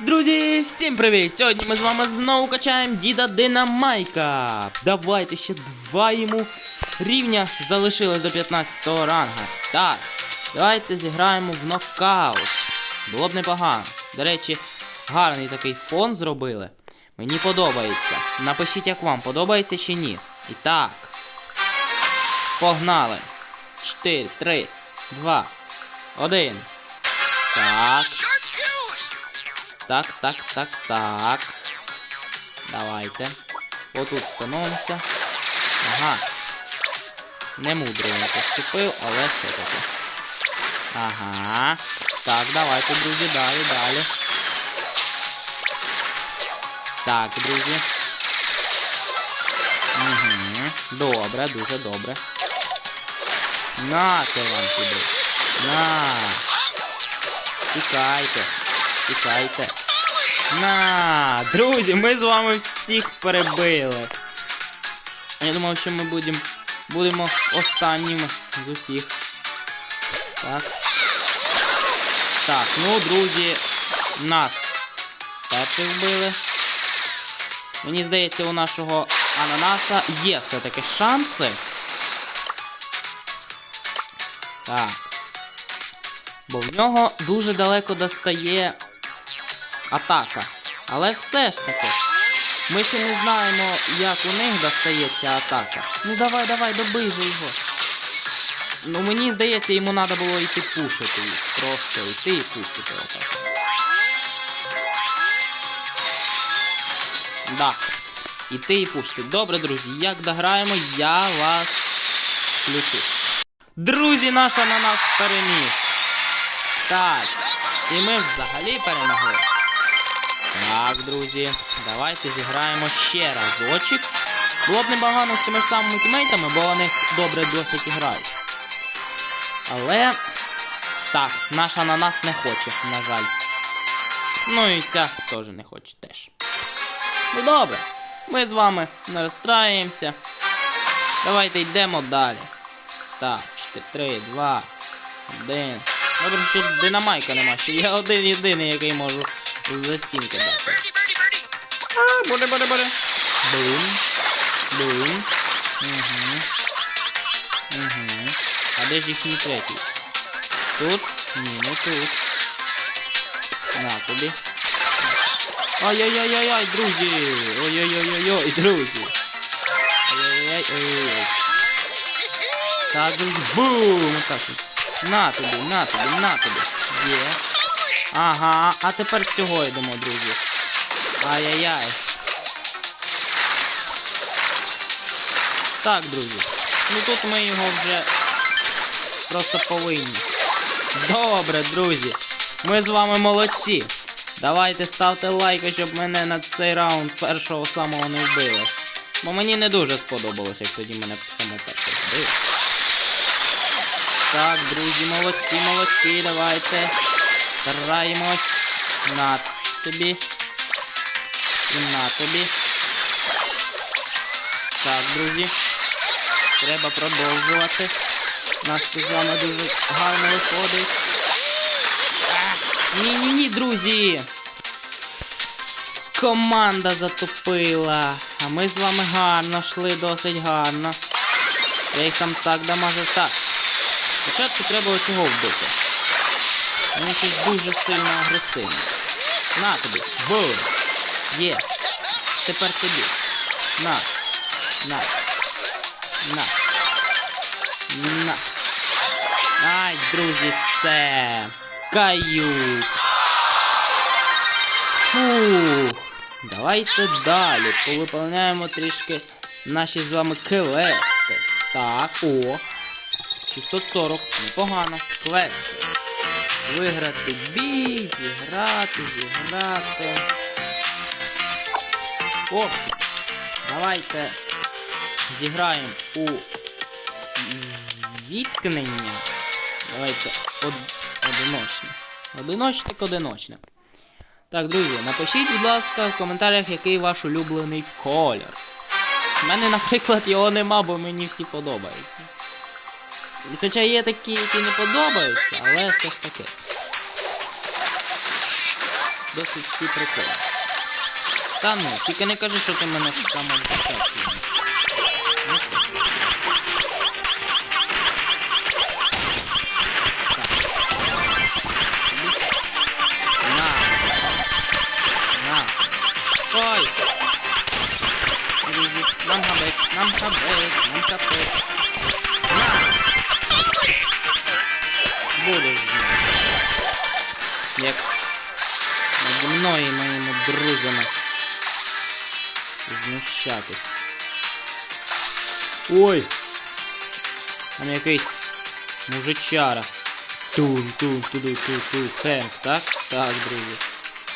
Друзі, всім привіт! Сьогодні ми з вами знову качаємо діда Динамайка. Давайте ще два йому рівня залишили до 15 го ранга. Так, давайте зіграємо в нокаут. Було б непогано. До речі, гарний такий фон зробили. Мені подобається. Напишіть, як вам подобається чи ні. І так. Погнали. 4, 3, 2, 1. Так. Так, так, так, так. Давайте. Отут становимося. Ага. Не мудро я поступив, але все-таки. Ага. Так, давайте, друзі, далі, далі. Так, друзі. Угу. Добре, дуже добре. Нате вам туди. На. Тікайте. Тікайте. На, друзі, ми з вами всіх перебили. Я думав, що ми будемо будемо останніми з усіх. Так. Так, ну, друзі, нас перших вбили. Мені здається, у нашого ананаса є все-таки шанси. Так. Бо в нього дуже далеко достає атака. Але все ж таки, ми ще не знаємо, як у них достається атака. Ну давай, давай, добий же його. Ну мені здається, йому треба було йти пушити їх. Просто йти і пушити отак. Да. Іти і пушити. Добре, друзі, як дограємо, я вас включу. Друзі, наша на нас переміг. Так. І ми взагалі перемогли. Так, друзі, давайте зіграємо ще разочок. Було б непогано з тими ж самими тімейтами, бо вони добре досить грають. Але. Так, наша на нас не хоче, на жаль. Ну і ця теж не хоче теж. Ну добре, ми з вами не розстраюємося. Давайте йдемо далі. Так, 4, 3, 2, 1. Добре, що динамайка нема, що я один єдиний, який можу за стінки дати. А, буде, буде, буде. Бум. Бум. Угу. Угу. А де ж їхній третій? Тут? Ні, не тут. На тобі. Ай-яй-яй-яй, друзі! Ой-ой-ой-ой, друзі! Ай-яй-яй-ой. Так, друзі, бум! На тобі, на тобі, на тобі. Є. Ага, а тепер цього йдемо, друзі. Ай-яй-яй. Так, друзі. Ну тут ми його вже просто повинні. Добре, друзі. Ми з вами молодці. Давайте ставте лайки, щоб мене на цей раунд першого самого не вбили. Бо мені не дуже сподобалось, як тоді мене саме перше вбили. Так, друзі, молодці, молодці, давайте. Стараємось. На тобі. І на тобі. Так, друзі. Треба продовжувати. Нас це з вами дуже гарно виходить. Ні-ні-ні, друзі. Команда затопила. А ми з вами гарно йшли, досить гарно. Я їх там так дамажив. Так. Спочатку треба оцього вбити. Він щось дуже сильно агресивний. На тобі. Бум. Є. Тепер тобі. На. На. На. На. Ай, друзі, все. Каюк. Фух. Давайте далі. Повиповняємо трішки наші з вами квести. Так, о. 640. Непогано. Квести. Виграти бій, зіграти, зіграти. О, давайте зіграємо у зіткнення. Давайте од... одиночне. Одиночник одиночне. Так, друзі, напишіть, будь ласка, в коментарях, який ваш улюблений колір. У мене, наприклад, його нема, бо мені всі подобаються. Хоча є такі, які не подобаються, але все ж таки. досить всі прикольні. Та ну, тільки не кажи, що ти мене з самого початку. Ой. Нам габець, нам габець, нам капець. Як наді мною і моїми друзями знущатись. Ой! Там якийсь мужичара. Тун, тун, туду, ту, ту. Хенк, так? Так, друзі.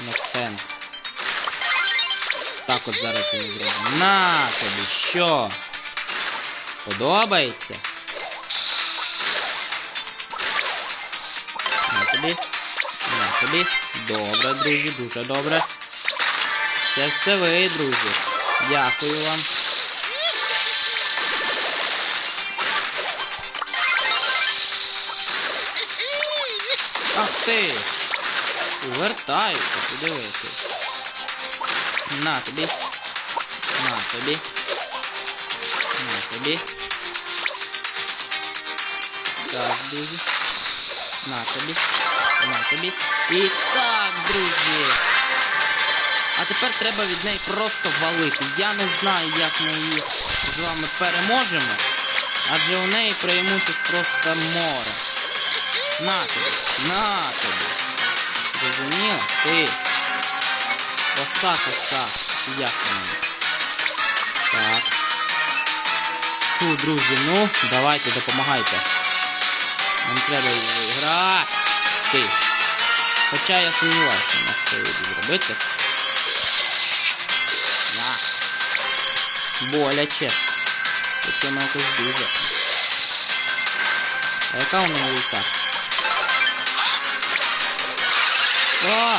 У нас Хенк. Так от зараз і зробимо. На тобі, що? Подобається? На тобі. На тобі. Добре, друзі, дуже добре. Це все ви, друзі. Дякую вам. Ах ти! Увертаюся, подивися. На тобі. На тобі. На тобі. Так, друзі. На тобі. На. І так, друзі. А тепер треба від неї просто валити. Я не знаю, як ми її з вами переможемо. Адже у неї преимущество просто море. На тобі. На тобі. Розуміла? Ти. Коса, коса. Як мені? Так. Фу, друзі, ну, давайте, допомагайте. Нам треба її виграти. Ти. Хоча я сумніваюся, що нас це вийде зробити. На. Боляче. Причому якось дуже. А яка у неї ульта? А!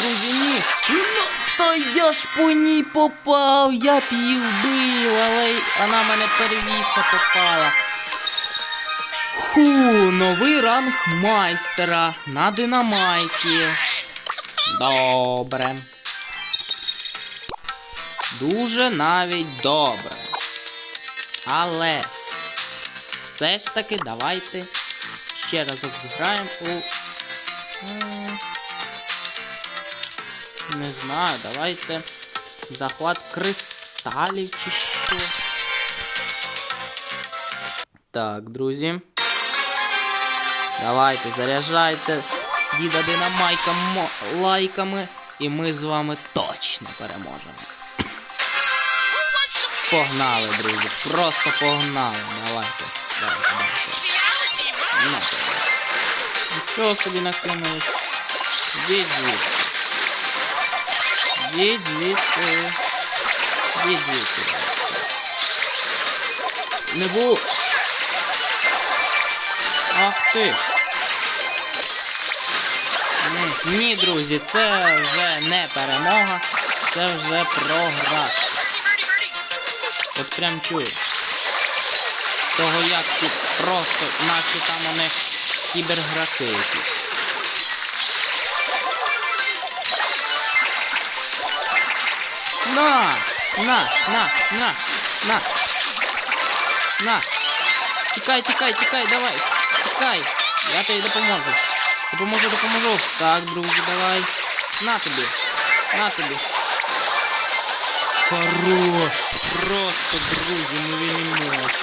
Друзі, ні! Ну, та я ж по ній попав! Я б її вбив, але вона мене первіша попала. Фу, новий ранг майстера на динамайті. Добре. Дуже навіть добре. Але все ж таки давайте ще разок зіграємо у. Не знаю, давайте захват кристалів чи що. Так, друзі. Давайте заряджайте діда динамайка лайками, і ми з вами точно переможемо. Погнали, друзі, просто погнали. Давайте. Давайте, давайте. Нічого собі накинулись. Йдіть звідси. Йдіть звідси. Йдіть звідси. Не було. Ти. Ні, друзі, це вже не перемога, це вже програ. От прям чую. Того як тут просто наші там вони кіберграки якісь. На! На! На! На! На! На! Тікай, тікай, тікай, давай! Тікай! Я тобі допоможу. Допоможу, допоможу. Так, друзі, давай. На тобі. На тобі. Хорош! Просто, друзі, ну ви не можете.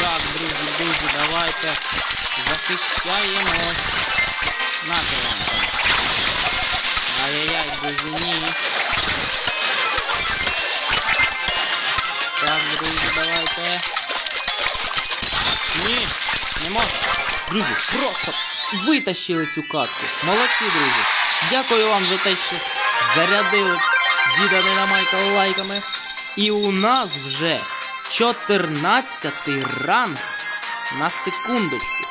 Так, друзі, друзі, давайте захищаємось. На вам там. Ай-яй-яй, друзі, ні. Не. Друзі, просто витащили цю катку. Молодці, друзі. Дякую вам за те, що зарядили діда Динамайка лайками. І у нас вже 14 ранг на секундочку.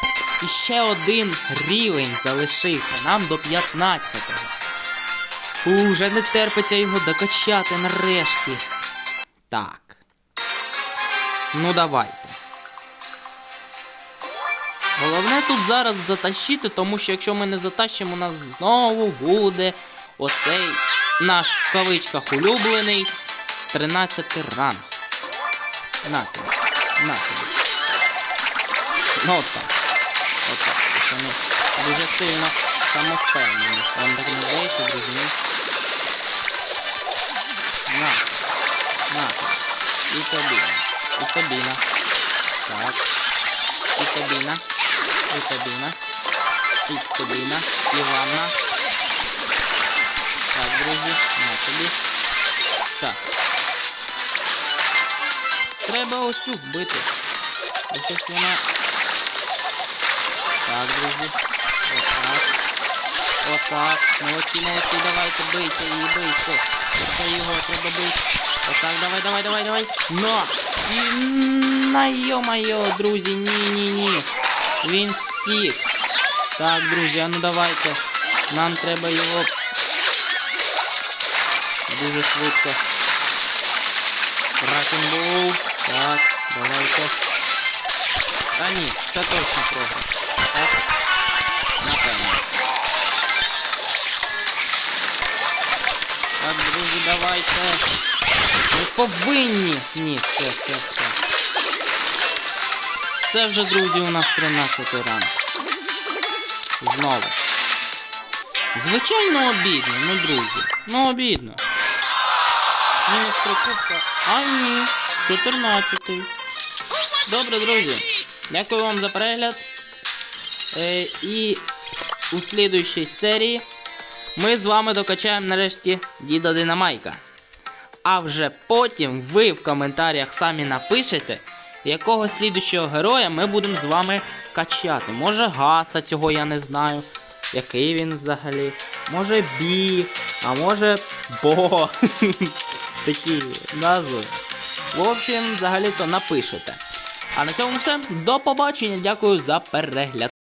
І ще один рівень залишився нам до 15-го. Уже не терпиться його докачати нарешті. Так. Ну давайте. Головне тут зараз затащити, тому що якщо ми не затащимо, у нас знову буде оцей наш в кавичках улюблений 13 ранг. На тобі. На тобі. Ну отак. Отак. Це саме дуже сильно самовпевнені. Вам так не здається, друзі? На. На. І тобі. І тобі. Так. І тобі на. І тобі на. І тобі на. І вам на. Так, друзі, на тобі. Так. Треба ось цю вбити. Ось ось вона. Так, друзі. Отак. Отак. Молодці, молодці, давайте бийте її, бийте. Це його треба бити. Отак, давай, давай, давай, давай. Но! І на йо-майо, друзі, ні-ні-ні. Він втік. Так, друзі, а ну давайте. Нам треба його дуже швидко. Ракенбол. Так, давайте. А ні, це точно програш. Так? Напевно. Так, друзі, давайте. Ми повинні. Ні, все, все, все. Це вже, друзі, у нас 13 ранг. Знову. Звичайно обідно, ну друзі. Ну обідно. Мінус три кубка. А ні. 14. Добре, друзі. Дякую вам за перегляд. Е, і у слідуючій серії ми з вами докачаємо нарешті діда Динамайка. А вже потім ви в коментарях самі напишете, якого слідучого героя ми будемо з вами качати. Може гаса цього я не знаю. Який він взагалі. Може бі, а може бо. Такі назви. В общем, взагалі-то напишете. А на цьому все. До побачення. Дякую за перегляд.